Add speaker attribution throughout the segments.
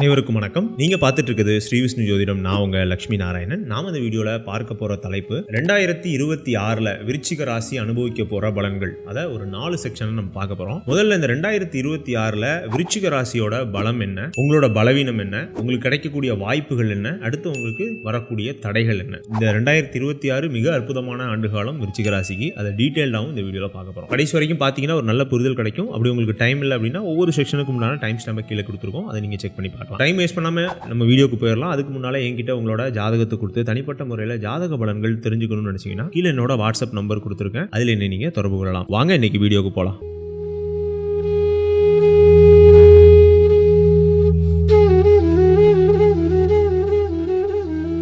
Speaker 1: அனைவருக்கும் வணக்கம். நீங்க பார்த்துட்டு இருக்குது ஸ்ரீ விஷ்ணு ஜோதிடம். நான் உங்க லட்சுமி நாராயணன். நாம இந்த வீடியோல பார்க்க போற தலைப்பு ரெண்டாயிரத்தி இருபத்தி ஆறுல விருச்சிக ராசி அனுபவிக்க போற பலன்கள். அத ஒரு நாலு செக்ஷன் நம்ம பார்க்க போறோம். முதல்ல இந்த ரெண்டாயிரத்தி இருபத்தி ஆறுல விருச்சிக ராசியோட பலம் என்ன? உங்களோட பலவீனம் என்ன? உங்களுக்கு கிடைக்கக்கூடிய வாய்ப்புகள் என்ன? அடுத்து உங்களுக்கு வரக்கூடிய தடைகள் என்ன? இந்த ரெண்டாயிரத்தி இருபத்தி ஆறு மிக அற்புதமான ஆண்டுகாலம் விருச்சிக ராசிக்கு. அதை டீட்டெயில்டாகவும் இந்த வீடியோல பார்க்க போறோம். கடைசி வரைக்கும் பார்த்தீங்கன்னா ஒரு நல்ல புரிதல் கிடைக்கும். அப்படி உங்களுக்கு டைம் இல்லை அப்படின்னா ஒவ்வொரு செக்ஷனுக்கு முன்னாடி டைம் ஸ்டாம்பை கீழே கொடுத்துருக்கோம். அதை நீங்க செக் பண்ணி பார்க்கலாம் டைம் வேஸ்ட் பண்ணாமல் நம்ம வீடியோக்கு போயிடலாம் அதுக்கு முன்னால் என்கிட்ட உங்களோட ஜாதகத்தை கொடுத்து தனிப்பட்ட முறையில் ஜாதக பலன்கள் தெரிஞ்சுக்கணும்னு நினச்சிங்கன்னா கீழே என்னோட வாட்ஸ்அப் நம்பர் கொடுத்துருக்கேன். அதில் என்ன நீங்கள் தொடர்பு கொள்ளலாம். வாங்க இன்னைக்கு வீடியோக்கு போகலாம்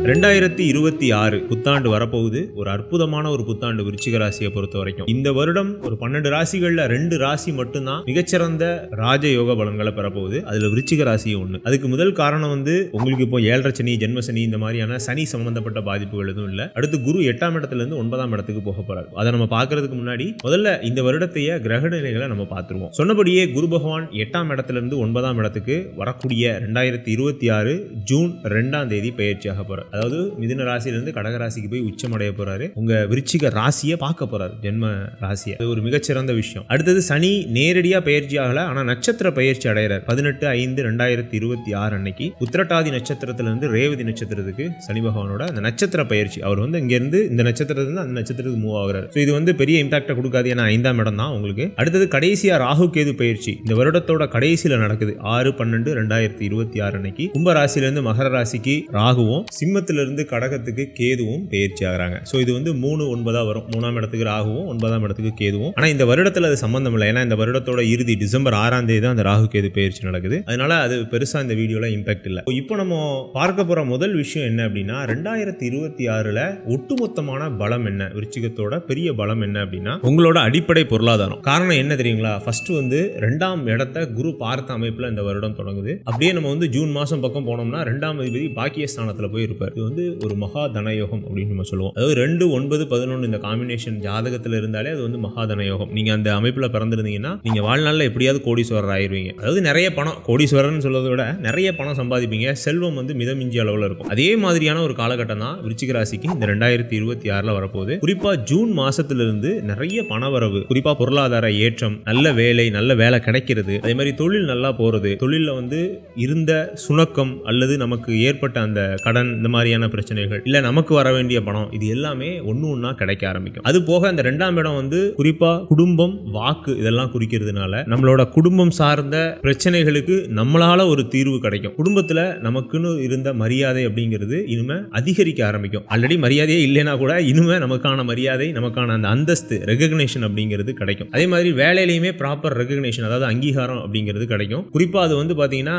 Speaker 1: ரெண்டாயிரத்தி இருபத்தி ஆறு புத்தாண்டு வரப்போகுது. ஒரு அற்புதமான ஒரு புத்தாண்டு விருச்சிக ராசியை பொறுத்த வரைக்கும் இந்த வருடம் ஒரு பன்னெண்டு ராசிகள்ல ரெண்டு ராசி மட்டும்தான் மிகச்சிறந்த ராஜ யோக பலன்களை பெறப்போகுது. அதுல விருச்சிக ராசி ஒண்ணு. அதுக்கு முதல் காரணம் வந்து உங்களுக்கு இப்போ ஏழரை சனி ஜென்ம சனி இந்த மாதிரியான சனி சம்பந்தப்பட்ட பாதிப்புகள் எதுவும் இல்லை. அடுத்து குரு எட்டாம் இடத்துல இருந்து ஒன்பதாம் இடத்துக்கு போக போறாரு. அதை நம்ம பார்க்கறதுக்கு முன்னாடி முதல்ல இந்த வருடத்தைய கிரக நிலைகளை நம்ம பார்த்துருவோம். சொன்னபடியே குரு பகவான் எட்டாம் இடத்துல இருந்து ஒன்பதாம் இடத்துக்கு வரக்கூடிய ரெண்டாயிரத்தி இருபத்தி ஆறு ஜூன் ரெண்டாம் தேதி பயிற்சியாக போறார். அதாவது மிதுன ராசியிலிருந்து கடக ராசிக்கு போய் உச்சமடைய போறாரு. உங்க விருச்சிக ராசியை பார்க்க போறாரு ஜென்ம ராசியை. அது ஒரு மிகச்சிறந்த விஷயம். அடுத்தது சனி நேரடியாக பயிற்சி ஆகல ஆனா நட்சத்திர பயிற்சி அடைகிறார். பதினெட்டு ஐந்து ரெண்டாயிரத்தி இருபத்தி ஆறு அன்னைக்கு உத்திரட்டாதி நட்சத்திரத்திலிருந்து ரேவதி நட்சத்திரத்துக்கு சனி பகவானோட அந்த நட்சத்திர பயிற்சி அவர் வந்து இங்கேருந்து இந்த நட்சத்திரத்துல அந்த நட்சத்திரத்துக்கு மூவ் ஆகிறார். ஸோ இது வந்து பெரிய இம்பாக்டை கொடுக்காது ஏன்னா ஐந்தாம் இடம் தான் உங்களுக்கு. அடுத்தது கடைசியா ராகு கேது பயிற்சி இந்த வருடத்தோட கடைசியில் நடக்குது ஆறு பன்னெண்டு ரெண்டாயிரத்தி இருபத்தி ஆறு அன்னைக்கு. கும்ப ராசியிலிருந்து மகர ராசிக்கு ராகுவும் சிம்மத்திலிருந்து கடகத்துக்கு கேதுவும் பயிற்சி ஆகிறாங்க ஸோ இது வந்து மூணு ஒன்பதாக வரும். மூணாம் இடத்துக்கு ராகுவும் ஒன்பதாம் இடத்துக்கு கேதுவும். ஆனால் இந்த வருடத்தில் அது சம்மந்தம் இல்லை. ஏன்னா இந்த வருடத்தோட இறுதி டிசம்பர் ஆறாம் தேதி தான் அந்த ராகு கேது பயிற்சி நடக்குது. அதனால அது பெருசாக இந்த வீடியோவில் இம்பாக்ட் இல்லை. இப்போ நம்ம பார்க்க போகிற முதல் விஷயம் என்ன அப்படின்னா ரெண்டாயிரத்தி இருபத்தி ஆறில் ஒட்டுமொத்தமான பலம் என்ன? விருச்சிகத்தோட பெரிய பலம் என்ன அப்படின்னா உங்களோட அடிப்படை பொருளாதாரம். காரணம் என்ன தெரியுங்களா? ஃபர்ஸ்ட் வந்து ரெண்டாம் இடத்த குரு பார்த்த அமைப்பில் இந்த வருடம் தொடங்குது. அப்படியே நம்ம வந்து ஜூன் மாதம் பக்கம் போனோம்னா ரெண்டாம் அதிபதி பாக்கியஸ்தானத்துல போய் இருப்பார் இது வந்து ஒரு மகா தனயோகம் அப்படின்னு நம்ம சொல்லுவோம். அதாவது ரெண்டு ஒன்பது பதினொன்று இந்த காம்பினேஷன் ஜாதகத்தில் இருந்தாலே அது வந்து மகா தனயோகம் நீங்கள் அந்த அமைப்பில் பிறந்திருந்தீங்கன்னா நீங்கள் வாழ்நாளில் எப்படியாவது கோடீஸ்வரர் ஆயிருவீங்க. அதாவது நிறைய பணம் கோடீஸ்வரர்னு சொல்றதை விட நிறைய பணம் சம்பாதிப்பீங்க. செல்வம் வந்து மிதமிஞ்சிய அளவில் இருக்கும். அதே மாதிரியான ஒரு காலகட்டம் தான் விருச்சிக ராசிக்கு இந்த ரெண்டாயிரத்தி இருபத்தி ஆறில் வரப்போகுது. குறிப்பாக ஜூன் மாசத்துல இருந்து நிறைய பணவரவு குறிப்பாக பொருளாதார ஏற்றம் நல்ல வேலை நல்ல வேலை கிடைக்கிறது அதே மாதிரி தொழில் நல்லா போகிறது தொழிலில் வந்து இருந்த சுணக்கம் அல்லது நமக்கு ஏற்பட்ட அந்த கடன் இந்த மாதிரி மாதிரியான பிரச்சனைகள் இல்லை நமக்கு வர வேண்டிய பணம் இது எல்லாமே ஒன்று ஒன்றா கிடைக்க ஆரம்பிக்கும். அது போக அந்த ரெண்டாம் இடம் வந்து குறிப்பாக குடும்பம் வாக்கு இதெல்லாம் குறிக்கிறதுனால நம்மளோட குடும்பம் சார்ந்த பிரச்சனைகளுக்கு நம்மளால ஒரு தீர்வு கிடைக்கும். குடும்பத்தில் நமக்குன்னு இருந்த மரியாதை அப்படிங்கிறது இனிமே அதிகரிக்க ஆரம்பிக்கும். ஆல்ரெடி மரியாதையே இல்லைனா கூட இனிமே நமக்கான மரியாதை நமக்கான அந்த அந்தஸ்து ரெகக்னேஷன் அப்படிங்கிறது கிடைக்கும். அதே மாதிரி வேலையிலையுமே ப்ராப்பர் ரெகக்னேஷன் அதாவது அங்கீகாரம் அப்படிங்கிறது கிடைக்கும். குறிப்பாக அது வந்து பார்த்தீங்கன்னா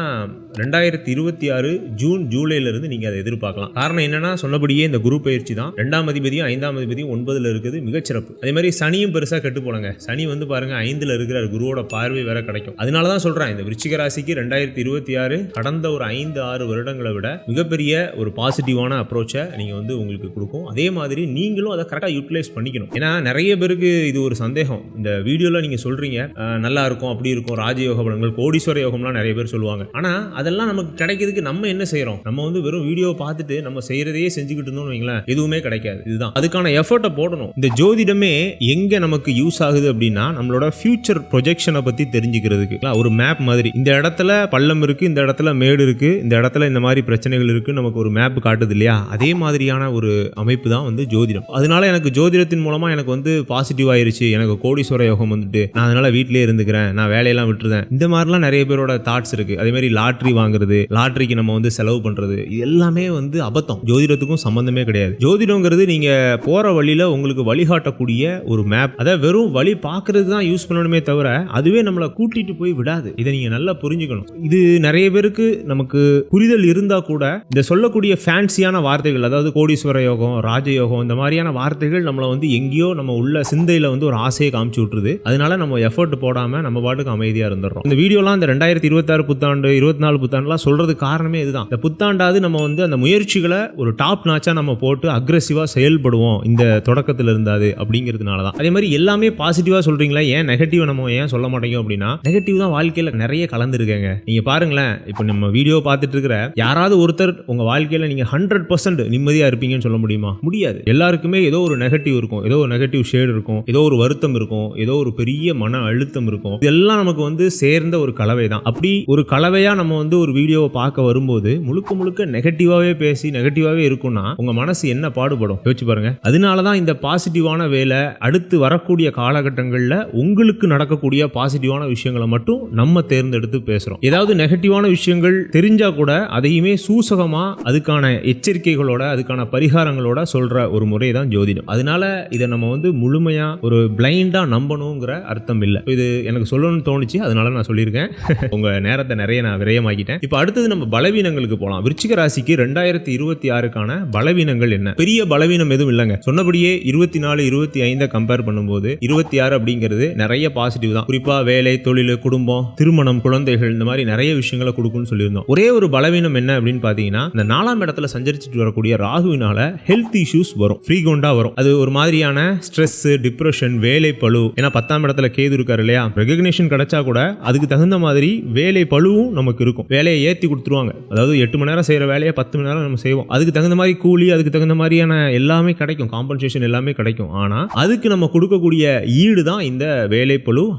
Speaker 1: ரெண்டாயிரத்தி இருபத்தி ஆறு ஜூன் ஜூலைலேருந்து நீங்கள் அதை எதிர்பார்க்கலாம். காரணம் என்னன்னா சொன்னபடியே இந்த குரு பயிற்சி தான். ரெண்டாம் அதிபதியும் ஐந்தாம் அதிபதியும் ஒன்பதுல இருக்குது மிகச்சிறப்பு. அதே மாதிரி சனியும் பெருசா கெட்டு போலங்க. சனி வந்து பாருங்க ஐந்துல இருக்கிற குருவோட பார்வை வேற கிடைக்கும். அதனால தான் சொல்றேன் இந்த விருச்சிக ராசிக்கு ரெண்டாயிரத்தி இருபத்தி ஆறு கடந்த ஒரு ஐந்து ஆறு வருடங்களை விட மிகப்பெரிய ஒரு பாசிட்டிவான அப்ரோச்சை நீங்க வந்து உங்களுக்கு கொடுக்கும். அதே மாதிரி நீங்களும் அதை கரெக்டாக யூட்டிலைஸ் பண்ணிக்கணும். ஏன்னா நிறைய பேருக்கு இது ஒரு சந்தேகம். இந்த வீடியோல நீங்க சொல்றீங்க நல்லா இருக்கும் அப்படி இருக்கும் ராஜயோக பலன்கள் கோடீஸ்வர யோகம்லாம் நிறைய பேர் சொல்லுவாங்க. ஆனா அதெல்லாம் நமக்கு கிடைக்கிறதுக்கு நம்ம என்ன செய்கிறோம் நம்ம வந்து வெறும் வீடியோ பார்த்துட்டு நம்ம செய்யறதையே செஞ்சுக்கிட்டு இருந்தோம்னு வைங்களேன் எதுவுமே கிடைக்காது. இதுதான். அதுக்கான எஃபர்ட்டை போடணும். இந்த ஜோதிடமே எங்க நமக்கு யூஸ் ஆகுது அப்படின்னா நம்மளோட ஃபியூச்சர் ப்ரொஜெக்ஷனை பத்தி தெரிஞ்சுக்கிறதுக்கு. ஒரு மேப் மாதிரி. இந்த இடத்துல பள்ளம் இருக்கு இந்த இடத்துல மேடு இருக்கு இந்த இடத்துல இந்த மாதிரி பிரச்சனைகள் இருக்கு நமக்கு ஒரு மேப் காட்டுது இல்லையா? அதே மாதிரியான ஒரு அமைப்பு தான் வந்து ஜோதிடம். அதனால எனக்கு ஜோதிடத்தின் மூலமா எனக்கு வந்து பாசிட்டிவ் ஆயிருச்சு. எனக்கு கோடீஸ்வர யோகம் வந்துட்டு நான் அதனால வீட்டிலேயே இருந்துக்கிறேன். நான் வேலையெல்லாம் விட்டுருந்தேன் இந்த மாதிரிலாம் நிறைய பேரோட தாட்ஸ் இருக்கு. அதே மாதிரி லாட்ரி வாங்குறது லாட்ரிக்கு நம்ம வந்து செலவு பண்றது எல்லாமே வந்து அபத்தம். ஜோதிடத்துக்கும் சம்பந்தமே கிடையாது. ஜோதிடங்கிறது நீங்க போற வழியில உங்களுக்கு வழிகாட்டக்கூடிய ஒரு மேப் அதாவது வெறும் வழி பார்க்கறது தான் யூஸ் பண்ணணுமே தவிர அதுவே நம்மளை கூட்டிட்டு போய் விடாது. இதை நீங்க நல்லா புரிஞ்சுக்கணும். இது நிறைய பேருக்கு நமக்கு புரிதல் இருந்தா கூட இந்த சொல்லக்கூடிய ஃபேன்சியான வார்த்தைகள் அதாவது கோடீஸ்வர யோகம் ராஜயோகம் இந்த மாதிரியான வார்த்தைகள் நம்மளை வந்து எங்கேயோ நம்ம உள்ள சிந்தையில வந்து ஒரு ஆசையை காமிச்சு விட்டுருது. அதனால நம்ம எஃபர்ட் போடாம நம்ம பாட்டுக்கு அமைதியா இருந்துடுறோம். இந்த வீடியோலாம் இந்த ரெண்டாயிரத்தி இருபத்தாறு புத்தாண்டு இருபத்தி நாலு புத்தாண்டுலாம் சொல்றது காரணமே இதுதான். இந்த புத்தாண்டாவது நம்ம வந்து அந்த முயற்சி முயற்சிகளை ஒரு டாப் நாச்சாக நம்ம போட்டு அக்ரெசிவாக செயல்படுவோம். இந்த தொடக்கத்தில் இருந்தாது அப்படிங்கிறதுனால தான் அதே மாதிரி எல்லாமே பாசிட்டிவாக சொல்கிறீங்களா ஏன் நெகட்டிவ் நம்ம ஏன் சொல்ல மாட்டேங்கும் அப்படின்னா நெகட்டிவ் தான் வாழ்க்கையில் நிறைய கலந்துருக்கேங்க. நீங்கள் பாருங்களேன் இப்போ நம்ம வீடியோ பார்த்துட்டு இருக்கிற யாராவது ஒருத்தர் உங்கள் வாழ்க்கையில் நீங்கள் ஹண்ட்ரட் பர்சன்ட் நிம்மதியாக இருப்பீங்கன்னு சொல்ல முடியுமா? முடியாது. எல்லாருக்குமே ஏதோ ஒரு நெகட்டிவ் இருக்கும். ஏதோ ஒரு நெகட்டிவ் ஷேடு இருக்கும். ஏதோ ஒரு வருத்தம் இருக்கும். ஏதோ ஒரு பெரிய மன அழுத்தம் இருக்கும். இதெல்லாம் நமக்கு வந்து சேர்ந்த ஒரு கலவை தான் அப்படி ஒரு கலவையாக நம்ம வந்து ஒரு வீடியோவை பார்க்க வரும்போது முழுக்க முழுக்க நெகட்டிவாகவே பேசி நெகட்டிவாகவே இருக்கும்னா உங்கள் மனசு என்ன பாடுபடும்? யோசிச்சு பாருங்க. அதனால தான் இந்த பாசிட்டிவான வேலை அடுத்து வரக்கூடிய காலகட்டங்களில் உங்களுக்கு நடக்கக்கூடிய பாசிட்டிவான விஷயங்களை மட்டும் நம்ம தேர்ந்தெடுத்து பேசுகிறோம் ஏதாவது நெகட்டிவான விஷயங்கள் தெரிஞ்சால் கூட அதையுமே சூசகமாக அதுக்கான எச்சரிக்கைகளோட அதுக்கான பரிகாரங்களோட சொல்கிற ஒரு முறை தான் ஜோதிடம். அதனால இதை நம்ம வந்து முழுமையாக ஒரு பிளைண்டாக நம்பணுங்கிற அர்த்தம் இல்லை. இது எனக்கு சொல்லணும்னு தோணுச்சு. அதனால நான் சொல்லியிருக்கேன். உங்கள் நேரத்தை நிறைய நான் விரயமாக்கிட்டேன். இப்போ அடுத்தது நம்ம பலவீனங்களுக்கு போகலாம் விருச்சிக ராசிக்கு ரெண்டாயிரத்தி இருபத்தி ஆறுக்கான பலவீனங்கள் என்ன? பெரிய பலவீனம் எதுவும் இல்லைங்க. சொன்னபடியே இருபத்தி நாலு இருபத்தி ஐந்தை கம்பேர் பண்ணும்போது இருபத்தி ஆறு அப்படிங்கிறது நிறைய பாசிட்டிவ் தான். குறிப்பா வேலை தொழில் குடும்பம் திருமணம் குழந்தைகள் இந்த மாதிரி நிறைய விஷயங்களை கொடுக்கும்னு சொல்லியிருந்தோம். ஒரே ஒரு பலவீனம் என்ன அப்படின்னு பாத்தீங்கன்னா இந்த நாலாம் இடத்துல சஞ்சரிச்சுட்டு வரக்கூடிய ராகுவினால ஹெல்த் இஷ்யூஸ் வரும். ஃப்ரீகொண்டா வரும். அது ஒரு மாதிரியான ஸ்ட்ரெஸ் டிப்ரெஷன் வேலை பளு. ஏன்னா பத்தாம் இடத்துல கேது இருக்காரு இல்லையா? ரெகக்னேஷன் கிடைச்சா கூட அதுக்கு தகுந்த மாதிரி வேலை பளுவும் நமக்கு இருக்கும். வேலையை ஏற்றி கொடுத்துருவாங்க. அதாவது எட்டு மணி நேரம் செய்யற வேலையை பத்து மணி நேரம் நம்ம செய்வோம். அதுக்கு தகுந்த மாதிரி கூலி அதுக்கு தகுந்த மாதிரியான எல்லாமே கிடைக்கும். காம்பன்சேஷன் எல்லாமே கிடைக்கும். ஆனால் அதுக்கு நம்ம கொடுக்கக்கூடிய ஈடு தான் இந்த வேலை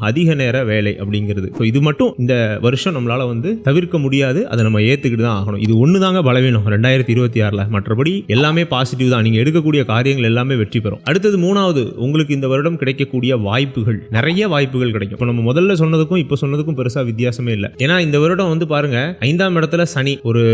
Speaker 1: அதிக நேர வேலை அப்படிங்கிறது. ஸோ இது மட்டும் இந்த வருஷம் நம்மளால் வந்து தவிர்க்க முடியாது. அதை நம்ம ஏற்றுக்கிட்டு தான் ஆகணும். இது ஒன்று தாங்க பலவீனம். ரெண்டாயிரத்தி இருபத்தி ஆறில். மற்றபடி எல்லாமே பாசிட்டிவ் தான். நீங்கள் எடுக்கக்கூடிய காரியங்கள் எல்லாமே வெற்றி பெறும். அடுத்தது மூணாவது உங்களுக்கு இந்த வருடம் கிடைக்கக்கூடிய வாய்ப்புகள். நிறைய வாய்ப்புகள் கிடைக்கும். இப்போ நம்ம முதல்ல சொன்னதுக்கும் இப்போ சொன்னதுக்கும் பெருசாக வித்தியாசமே இல்லை. ஏன்னா இந்த வருடம் வந்து பாருங்க ஐந்தாம் இடத்துல சனி ஒரு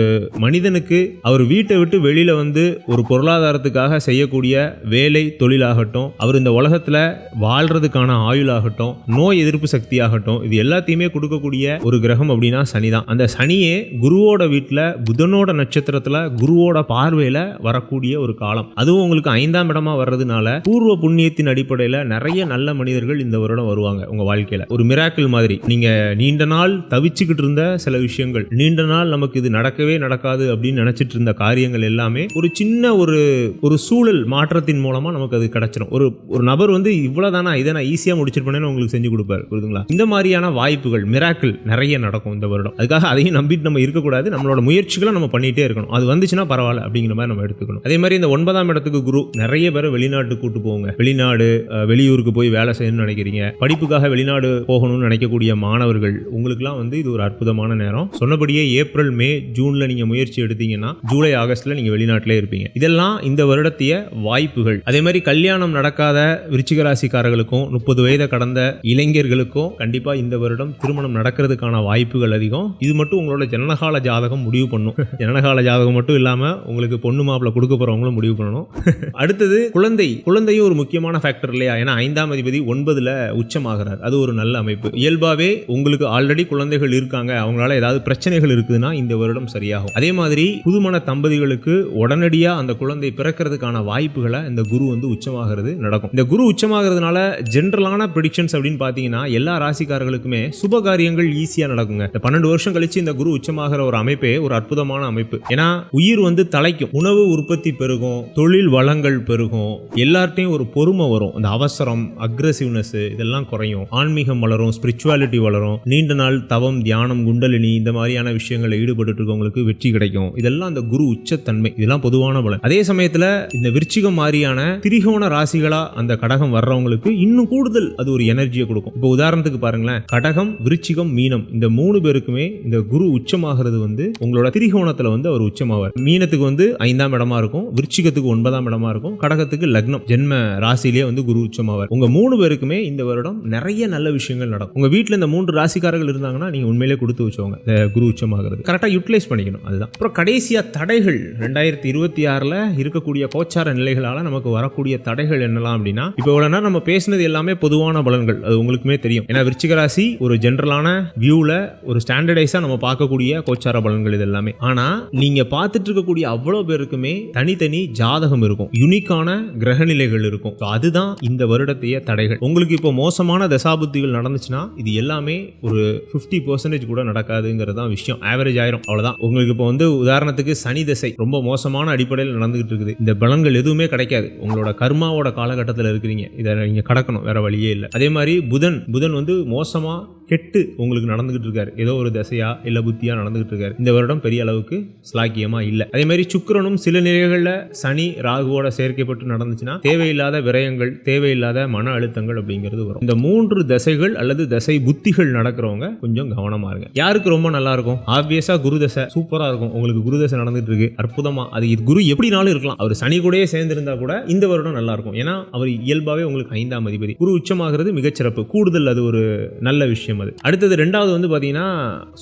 Speaker 1: மனிதனுக்கு அவர் வீட்டு விட்டு வெளியில் வந்து ஒரு பொருளாதாரத்துக்காக செய்யக்கூடிய வேலை தொழிலாகட்டும் அவர் இந்த உலகத்துல வாழ்றதுக்கான ஆயுளாகட்டும் நோய் எதிர்ப்பு சக்தி ஆகட்டும் இது எல்லாத்தையுமே கொடுக்கக்கூடிய ஒரு கிரகம் அப்படின்னா சனி தான். அந்த சனியே குருவோட வீட்டில் புதனோட நட்சத்திரத்தில் குருவோட பார்வையில் வரக்கூடிய ஒரு காலம். அதுவும் உங்களுக்கு ஐந்தாம் இடமா வர்றதுனால பூர்வ புண்ணியத்தின் அடிப்படையில் நிறைய நல்ல மனிதர்கள் இந்த வருடம் வருவாங்க உங்கள் வாழ்க்கையில். ஒரு மிராக்கிள் மாதிரி. நீங்கள் நீண்ட நாள் தவிச்சுக்கிட்டு இருந்த சில விஷயங்கள் நீண்ட நாள் நமக்கு இது நடக்கவே நடக்காது அப்படின்னு நினச்சிட்டு இருந்த காரியங்கள் எல்லாமே ஒரு சின்ன ஒரு ஒரு சூழல் மாற்றத்தின் மூலமா நமக்கு அது கிடைச்சிடும் ஒரு ஒரு நபர் வந்து இவ்வளவுதானா இதை நான் ஈஸியா முடிச்சிருப்பேன்னு உங்களுக்கு செஞ்சு கொடுப்பாரு புரியுதுங்களா? இந்த மாதிரியான வாய்ப்புகள் மிராக்கள் நிறைய நடக்கும் இந்த வருடம். அதுக்காக அதையும் நம்பிட்டு நம்ம இருக்கக்கூடாது. நம்மளோட முயற்சிகளை நம்ம பண்ணிட்டே இருக்கணும். அது வந்துச்சுன்னா பரவாயில்ல அப்படிங்கிற மாதிரி நம்ம எடுத்துக்கணும். அதே மாதிரி இந்த ஒன்பதாம் இடத்துக்கு குரு நிறைய பேரை வெளிநாட்டுக்கு கூட்டு போங்க. வெளிநாடு வெளியூருக்கு போய் வேலை செய்யணும்னு நினைக்கிறீங்க. படிப்புக்காக வெளிநாடு போகணும்னு நினைக்கக்கூடிய மாணவர்கள் உங்களுக்குலாம் வந்து இது ஒரு அற்புதமான நேரம். சொன்னபடியே ஏப்ரல் மே ஜூன்ல நீங்க முயற்சி எடுத்தீங்கன்னா ஜூலை ஆகஸ்ட்ல நீங்க வெளிநாட்டிலே இருப்பீங்க. இதெல்லாம் இந்த வருடத்திய வாய்ப்புகள். அதே மாதிரி கல்யாணம் நடக்காத விருச்சிகராசிக்காரர்களுக்கும் முப்பது வயதை கடந்த இளைஞர்களுக்கும் கண்டிப்பா இந்த வருடம் திருமணம் நடக்கிறதுக்கான வாய்ப்புகள் அதிகம். இது மட்டும் உங்களோட ஜனனகால ஜாதகம் முடிவு பண்ணும். ஜனனகால ஜாதகம் மட்டும் இல்லாம உங்களுக்கு பொண்ணு மாப்பிள்ள கொடுக்க போறவங்களும் முடிவு பண்ணணும். அடுத்தது குழந்தை. குழந்தையும் ஒரு முக்கியமான ஃபேக்டர் இல்லையா? ஏன்னா ஐந்தாம் அதிபதி ஒன்பதுல உச்சமாகிறார். அது ஒரு நல்ல அமைப்பு. இயல்பாவே உங்களுக்கு ஆல்ரெடி குழந்தைகள் இருக்காங்க. அவங்களால ஏதாவது பிரச்சனைகள் இருக்குதுன்னா இந்த வருடம் சரியாகும். அதே மாதிரி புதுமண தம்பதிகளுக்கு உடனடியாக அந்த குழந்தை பிறக்கிறதுக்கான வாய்ப்புகளை இந்த குரு வந்து உச்சமாகிறது நடக்கும். இந்த குரு உச்சமாகிறதுனால ஜென்ரலான ப்ரிடிக்ஷன்ஸ் அப்படின்னு பார்த்தீங்கன்னா எல்லா ராசிக்காரர்களுக்குமே சுப காரியங்கள் ஈஸியாக நடக்குங்க. இந்த பன்னெண்டு வருஷம் கழிச்சு இந்த குரு உச்சமாகிற ஒரு அமைப்பே ஒரு அற்புதமான அமைப்பு. ஏன்னா உயிர் வந்து தலைக்கும். உணவு உற்பத்தி பெருகும். தொழில் வளங்கள் பெருகும். எல்லார்ட்டையும் ஒரு பொறுமை வரும். இந்த அவசரம் அக்ரஸிவ்னஸ் இதெல்லாம் குறையும். ஆன்மீகம் வளரும் ஸ்பிரிச்சுவாலிட்டி வளரும். நீண்ட நாள் தவம் தியானம் குண்டலினி இந்த மாதிரியான விஷயங்களில் ஈடுபட்டு இருக்கவங்களுக்கு வெற்றி கிடைக்கும். இதெல்லாம் அந்த குரு உச்சத்தன்மை. இதெல்லாம் பொதுவான பலன். அதே சமயத்தில் இந்த விருச்சிகம் மாதிரியான திரிகோண ராசிகளா அந்த கடகம் வர்றவங்களுக்கு இன்னும் கூடுதல் அது ஒரு எனர்ஜியை கொடுக்கும். இப்போ உதாரணத்துக்கு பாருங்களேன். கடகம் விருச்சிகம் மீனம் இந்த மூணு பேருக்குமே இந்த குரு உச்சமாகிறது வந்து உங்களோட திரிகோணத்துல வந்து அவர் உச்சமாவார். மீனத்துக்கு வந்து ஐந்தாம் இடமா இருக்கும். விருச்சிகத்துக்கு ஒன்பதாம் இடமா இருக்கும். கடகத்துக்கு லக்னம். ஜென்ம ராசியிலேயே வந்து குரு உச்சமாவார். உங்க மூணு பேருக்குமே இந்த வருடம் நிறைய நல்ல விஷயங்கள் நடக்கும். உங்க வீட்டில் இந்த மூன்று ராசிக்காரர்கள் இருந்தாங்கன்னா நீங்க உண்மையிலே கொடுத்து வச்சவங்க குரு உச்சமாகிறது. கரெக்டாக யூட்டிலைஸ் பண்ணிக்கணும். அதுதான். அப்புறம் கடைசியா தடைகள் ரெண்டாயிரத்தி இருபத்தி ஆறுல இருக்கக்கூடிய கோச்சார நிலைகளால் நமக்கு வரக்கூடிய தடைகள் என்னலாம் அப்படின்னா இப்போ இவ்வளோனா நம்ம பேசினது எல்லாமே பொதுவான பலன்கள். அது உங்களுக்குமே தெரியும். ஏன்னா விருச்சிகராசி ஒரு ஜென்ரலான வியூவில் ஒரு ஸ்டாண்டர்டைஸாக நம்ம பார்க்கக்கூடிய கோச்சார பலன்கள் இது எல்லாமே. ஆனால் நீங்கள் பார்த்துட்டு இருக்கக்கூடிய அவ்வளோ பேருக்குமே தனித்தனி ஜாதகம் இருக்கும். யுனிக்கான கிரகநிலைகள் இருக்கும். ஸோ அதுதான் இந்த வருடத்தைய தடைகள். உங்களுக்கு இப்போ மோசமான தசாபுத்திகள் நடந்துச்சுன்னா இது எல்லாமே ஒரு ஃபிஃப்டி பர்சன்டேஜ் கூட நடக்காதுங்கிறது தான் விஷயம். ஆவரேஜ் ஆயிரும். அவ்வளோதான் உங்களுக்கு இப்போ வந்து உதாரணத்துக்கு சனி தசை தசை ரொம்ப மோசமான அடிப்படையில் நடந்துகிட்டு இருக்குது. இந்த பலன்கள் எதுவுமே கிடைக்காது. உங்களோட கர்மாவோட காலகட்டத்தில் இருக்கிறீங்க. இதை நீங்க கடக்கணும். வேற வழியே இல்லை. அதே மாதிரி புதன் புதன் வந்து மோசமா கெட்டு உங்களுக்கு நடந்துகிட்டு இருக்காரு. ஏதோ ஒரு தசையா இல்ல புத்தியா நடந்துகிட்டு இருக்காரு. இந்த வருடம் பெரிய அளவுக்கு ஸ்லாக்கியமா இல்லை. அதே மாதிரி சுக்கரனும் சில நிலைகளில் சனி ராகுவோட சேர்க்கைப்பட்டு நடந்துச்சுன்னா தேவையில்லாத விரயங்கள் தேவையில்லாத மன அழுத்தங்கள் அப்படிங்கிறது வரும். இந்த மூன்று தசைகள் அல்லது தசை புத்திகள் நடக்கிறவங்க கொஞ்சம் கவனமா இருங்க. யாருக்கு ரொம்ப நல்லா இருக்கும்? ஆப்வியஸா குரு தசை சூப்பரா இருக்கும். உங்களுக்கு குரு தசை நடந்துட்டு இருக்கு. அற்புதமாக அது இது குரு எப்படினாலும் இருக்கலாம். அவர் சனி கூடயே சேர்ந்திருந்தா கூட இந்த வருடம் நல்லா இருக்கும் ஏன்னா அவர் இயல்பாகவே உங்களுக்கு ஐந்தாம் அதிபதி. குரு உச்சமாகிறது மிகச்சிறப்பு. கூடுதல் அது ஒரு நல்ல விஷயம் அது. அடுத்தது ரெண்டாவது வந்து பார்த்தீங்கன்னா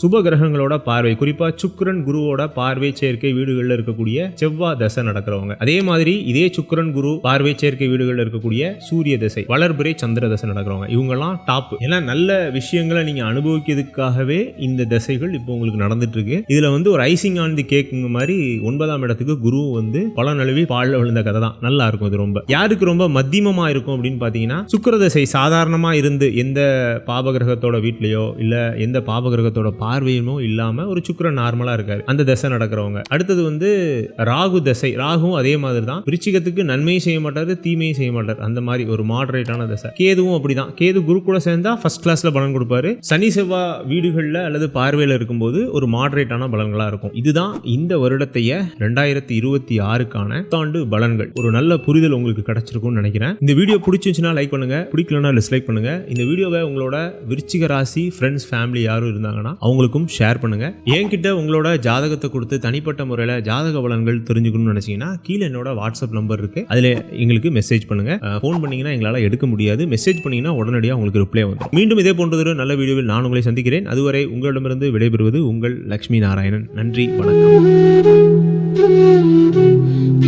Speaker 1: சுப கிரகங்களோட பார்வை. குறிப்பாக சுக்கரன் குருவோட பார்வை சேர்க்கை வீடுகளில் இருக்கக்கூடிய செவ்வாய் தசை நடக்கிறவங்க. அதே மாதிரி இதே சுக்கரன் குரு பார்வை சேர்க்கை வீடுகளில் இருக்கக்கூடிய சூரிய தசை வளர்பிறை சந்திர தசை நடக்கிறவங்க. இவங்கெல்லாம் டாப் ஏன்னா நல்ல விஷயங்களை நீங்க அனுபவிக்கிறதுக்காகவே இந்த தசைகள் இப்போ உங்களுக்கு நடந்துட்டு இருக்கு. இதுல வந்து ஒரு ஐசிங் ஆன் தி கேக்குங்க மாதிரி ஒன்பதாம் இடத்துக்கு குரு வந்து பல நழுவி பாலில் விழுந்த கதை தான் நல்லா இருக்கும் இது ரொம்ப. யாருக்கு ரொம்ப மத்தியமமாக இருக்கும் அப்படின்னு பார்த்தீங்கன்னா சுக்கிர தசை இருந்து எந்த பாபகிரகத்தோட வீட்லையோ இல்லை எந்த பாபகிரகத்தோட பார்வையுமோ இல்லாமல் ஒரு சுக்கரன் நார்மலாக இருக்காரு. அந்த தசை நடக்கிறவங்க. அடுத்தது வந்து ராகு தசை. ராகுவும் அதே மாதிரி தான் விருச்சிகத்துக்கு நன்மையும் செய்ய மாட்டாரு தீமையும் செய்ய மாட்டார். அந்த மாதிரி ஒரு மாடரேட்டான தசை. கேதுவும் அப்படிதான். கேது குரு கூட சேர்ந்தா ஃபர்ஸ்ட் கிளாஸ்ல பலன் கொடுப்பாரு. சனி செவ்வாய் வீடுகளில் அல்லது பார்வையில் இருக்கும்போது ஒரு மாடரேட்டான பலன்களாக இருக்கும். இதுதான் இந்த வருடத்தை வருடத்தைய ரெண்டாயிரத்தி இருபத்தி ஆறுக்கான புத்தாண்டு பலன்கள். ஒரு நல்ல புரிதல் உங்களுக்கு கிடைச்சிருக்கும்னு நினைக்கிறேன். இந்த வீடியோ பிடிச்சிருந்துச்சுன்னா லைக் பண்ணுங்க. பிடிக்கலனா டிஸ்லைக் பண்ணுங்க. இந்த வீடியோவை உங்களோட விருச்சிக ராசி ஃப்ரெண்ட்ஸ் ஃபேமிலி யாரும் இருந்தாங்கன்னா அவங்களுக்கும் ஷேர் பண்ணுங்க. என்கிட்ட உங்களோட ஜாதகத்தை கொடுத்து தனிப்பட்ட முறையில் ஜாதக பலன்கள் தெரிஞ்சுக்கணும்னு நினைச்சீங்கன்னா கீழே என்னோட வாட்ஸ்அப் நம்பர் இருக்கு. அதில் எங்களுக்கு மெசேஜ் பண்ணுங்க. ஃபோன் பண்ணீங்கன்னா எங்களால் எடுக்க முடியாது. மெசேஜ் பண்ணீங்கன்னா உடனடியாக உங்களுக்கு ரிப்ளை வந்துடும் மீண்டும் இதே போன்றதொரு நல்ல வீடியோவில் நான் உங்களை சந்திக்கிறேன். அதுவரை உங்களிடமிருந்து விடைபெறுவது உங்கள் லக்ஷ்மி நாராயணன். நன்றி வணக்கம். Thank you.